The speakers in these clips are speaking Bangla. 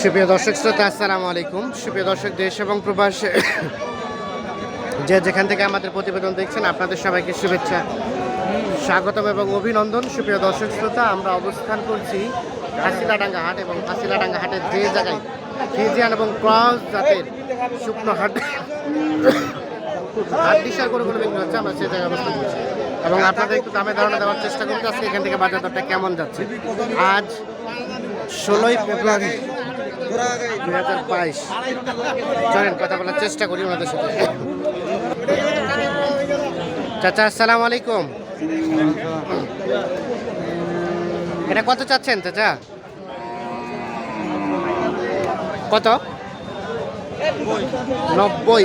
সুপ্রিয় দর্শক শ্রোতা, আসসালামু আলাইকুম। সুপ্রিয় দর্শক, দেশ এবং প্রবাসে, যে যেখান থেকে আমাদের প্রতিবেদন দেখছেন, আপনাদের সবাইকে শুভেচ্ছা, স্বাগতম এবং অভিনন্দন। সুপ্রিয় দর্শক শ্রোতা, আমরা অবস্থান করছি হাসিলাডাঙ্গা হাট এবং হাসিলাডাঙ্গা হাটের যে জায়গায় ফিজিয়ান এবং ক্রস জাতের শুকনো হাট হাট ডিসার করে কোনো বিক্রি হচ্ছে, আমরা সেই জায়গায় অবস্থান করছি। এবং আপনাদের একটু দামে ধারণা দেওয়ার চেষ্টা করছি আজকে এখান থেকে বাজার দরটা কেমন যাচ্ছে। আজ ষোলোই ফেব্রুয়ারি দু হাজার বাইশ। চলেন, কথা বলার চেষ্টা করি ওনাদের সাথে। চাচা, আসসালামু আলাইকুম। এটা কত চাচ্ছেন, চাচা? কত? নব্বই।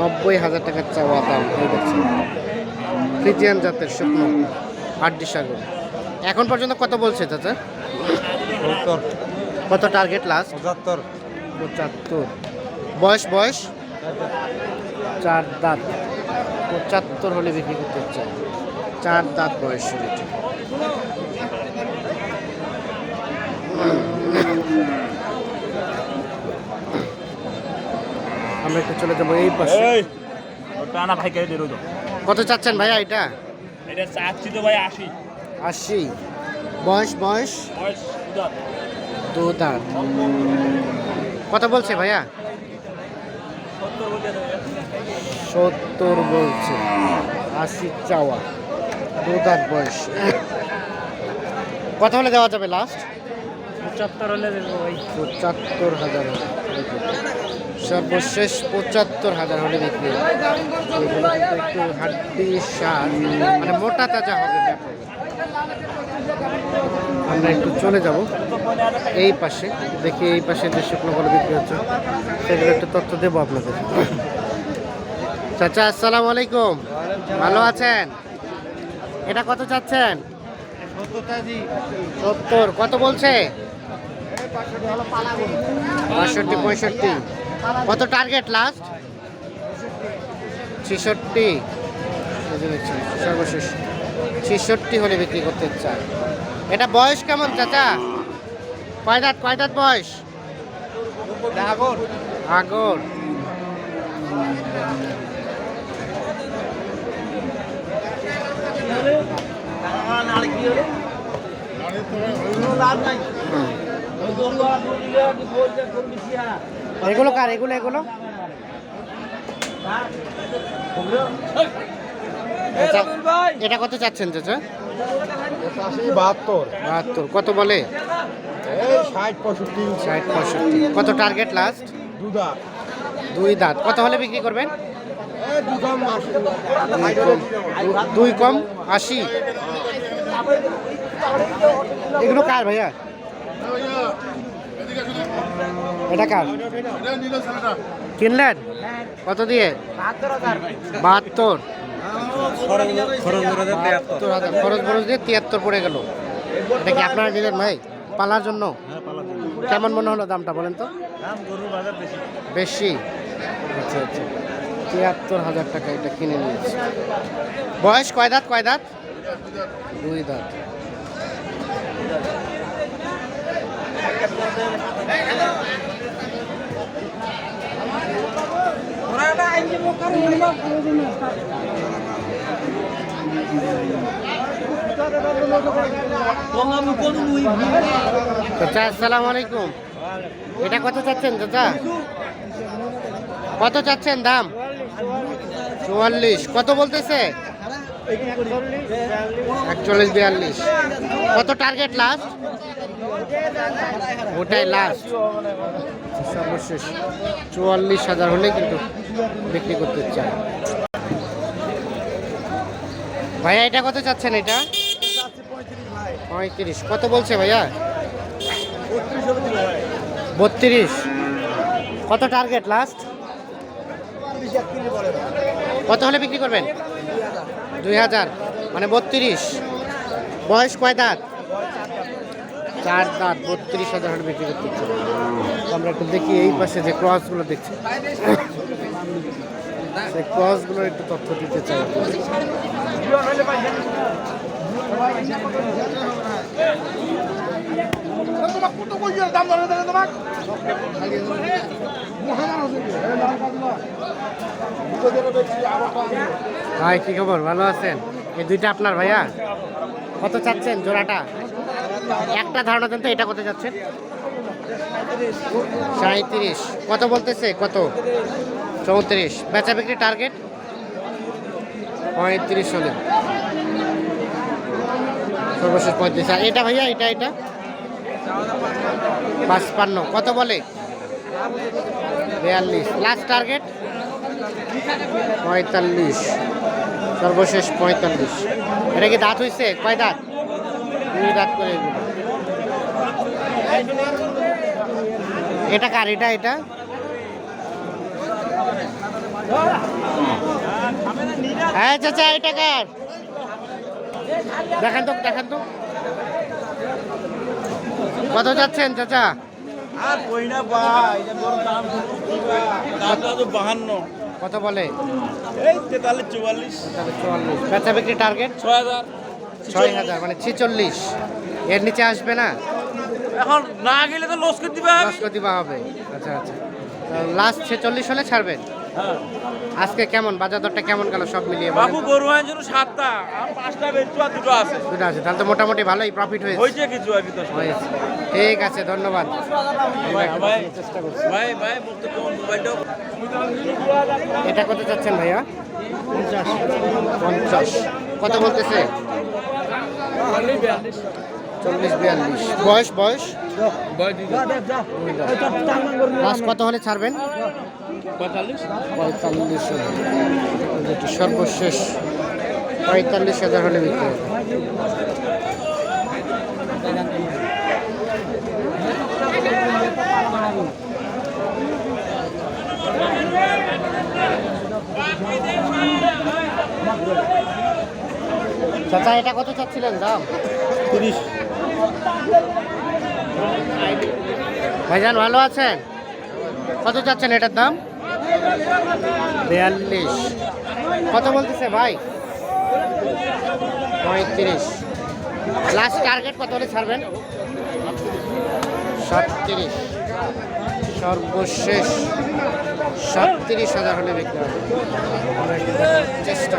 নব্বই হাজার টাকার চাওয়া দাম হয়ে যাচ্ছে ফ্রিজিয়ান জাতের শুকনো হাড্ডি সাগর। এখন পর্যন্ত কত বলছে চাচা? সত্তর। কত টার্গেট লাস্ট পঁচাত্তর। পঁচাত্তর। বয়স বয়স? চার দাঁত। পঁচাত্তর হলে বিক্রি করতে হচ্ছে। চার দাঁত বয়স আমরা একটু চলে যাব এই পাশে। এই টানা ভাই কে দিল কত চাচ্ছেন ভাইয়া এটা? এটা চাচ্ছি তো ভাই আশি। আশি। বয়স বয়স? দু দাঁত কত বলছে ভাইয়া? সত্তর বলছে আশি চাওয়া। দু দাঁত বয়স। কথা হলে দেওয়া যাবে লাস্ট পঁচাত্তর হলে পঁচাত্তর হাজার সর্বশেষ পঁচাত্তর হাজার হলে বিক্রি। একটু হাড্ডি সার। মানে মোটা তাজা হবে আমরা একটু চলে যাব এই পাশে, দেখি এই পাশে যে শুকনোগুলো বিক্রি হচ্ছে, সেগুলো একটু তথ্য দেবো আপনাদের। চাচা, আসসালামু আলাইকুম। ভালো আছেন? এটা কত চাচ্ছেন? সত্তর, কত বলছে? বাষট্টি, পঁয়ষট্টি। কত টার্গেট লাস্ট ছেষট্টি। সর্বশেষ। ছেষট্টি হলে বিক্রি করতে চায়। এটা বয়স কেমন চাচা? কয় দাঁত কয় দাঁত বয়স? আগর এগুলো কার এগুলো এগুলো? এটা কত চাচ্ছেন চাচা? বাহাত্তর। বাহাত্তর। কত বলে? ষাট পঁয়ষট্টি। ষাট পঁয়ষট্টি। কত টার্গেট লাস্ট? দুই দাঁত। কত হলে বিক্রি করবেন? দুই কম। আশি? এগুলো কার ভাইয়া? এটা কার? কিনলেন? কত দিয়ে? বাহাত্তর। খরচ খরচ দিয়ে তিয়াত্তর পড়ে গেল। এটা কি আপনারা নিলেন ভাই? পালার জন্য? কেমন মনে হলো দামটা বলেন তো? বেশি। আচ্ছা আচ্ছা। তিয়াত্তর হাজার টাকা এটা কিনে নিয়েছি। বয়স কয় দাঁত? কয় দাঁত? দুই দাঁত। চাচা, আসসালামু আলাইকুম। এটা কত চাচ্ছেন চাচা? কত চাচ্ছেন দাম? চুয়াল্লিশ। কত বলতেছে? একচল্লিশ, বিয়াল্লিশ। কত টার্গেট লাস্ট ওটাই লাস্ট সর্বশেষ। চুয়াল্লিশ হাজার হলে কিন্তু বিক্রি করতে চায়। ভাইয়া, এটা কত চাচ্ছেন এটা? পঁয়ত্রিশ। কত বলছে ভাইয়া? বত্রিশ। কত টার্গেট লাস্ট কত হলে বিক্রি করবেন? দুই হাজার। মানে বত্রিশ। বয়স কয় দাঁত? চার দাঁত। বত্রিশ হাজার হলে বিক্রি করতে আমরা একটু দেখি এই পাশে যে ক্রসগুলো দেখছি। সেই ক্রসগুলোর একটু তথ্য দিতে চাই। ভাই, কি খবর? ভালো আছেন? এই দুইটা আপনার ভাইয়া? কত চাচ্ছেন জোড়াটা? একটা ধারণা দেন তো, এটা কত যাচ্ছেন সাঁত্রিশ কত বলতেছে? কত? চৌত্রিশ। বেচা বিক্রি টার্গেট পঁয়ত্রিশ হলে। সর্বশেষ পঁয়ত্রিশ। আর এটা ভাইয়া, এটা এটা? পাঁচপান্ন। কত বলে? বিয়াল্লিশ। লাস্ট টার্গেট পঁয়তাল্লিশ। সর্বশেষ পঁয়তাল্লিশ। এটা কি দাঁত হইছে? কয় দাঁত? দুই দাঁত করে। এটা কার? এটা এটা? হ্যাঁ চাচা এটা কার? দেখান তো দেখান তো। কত যাচ্ছেন চাচা? আর কই না ভাই দাম দামটা তো বাহান্ন। কত বলে? এই তেতাল্লিশ চুয়াল্লিশ। চুয়াল্লিশ। বেচা বিক্রি টার্গেট ছয় হাজার। ছয় হাজার মানে ছেচল্লিশ। এর নিচে আসবে না? এখন না গেলে তো লস করে দিবে। করে দিবা হবে। আচ্ছা আচ্ছা। লাস্ট ছেচল্লিশ হলে ছাড়বেন? আজকে কেমন? বাজার দরটা কেমন গেল? সব মিলিয়ে বাবু গরু আইন জন্য সাতটা। আর পাঁচটা বেচু আর দুটো আছে। দুটো আছে। তাহলে তো মোটামুটি ভালোই প্রফিট হয়েছে। হয়েছে কিছু আর কি দশ হয়েছে। ঠিক আছে ধন্যবাদ। ভাই ভাই চেষ্টা করছি। ভাই ভাই মুক্ত কোন মোবাইলটাও? এটা কত চাচ্ছেন ভাইয়া? পঞ্চাশ। কত বলতেছে? চল্লিশ বিয়াল্লিশ। বয়স বয়স? লাস্ট কত হলে ছাড়বেন? পঁয়তাল্লিশ পঁয়তাল্লিশ যেটি সর্বশেষ পঁয়তাল্লিশ হাজার হলে বিক্রি হবে। চাচা এটা কত চাচ্ছিলেন দাম? তিরিশ। ভাইজান, ভালো আছেন? কত চাচ্ছেন এটার দাম? বিয়াল্লিশ। কত বলতেছে ভাই? পঁয়ত্রিশ। লাস্ট টার্গেট কত হলে ছাড়বেন? সাতত্রিশ। সর্বশেষ সাতত্রিশ হাজার হলে বিক্রি হবে। চেষ্টা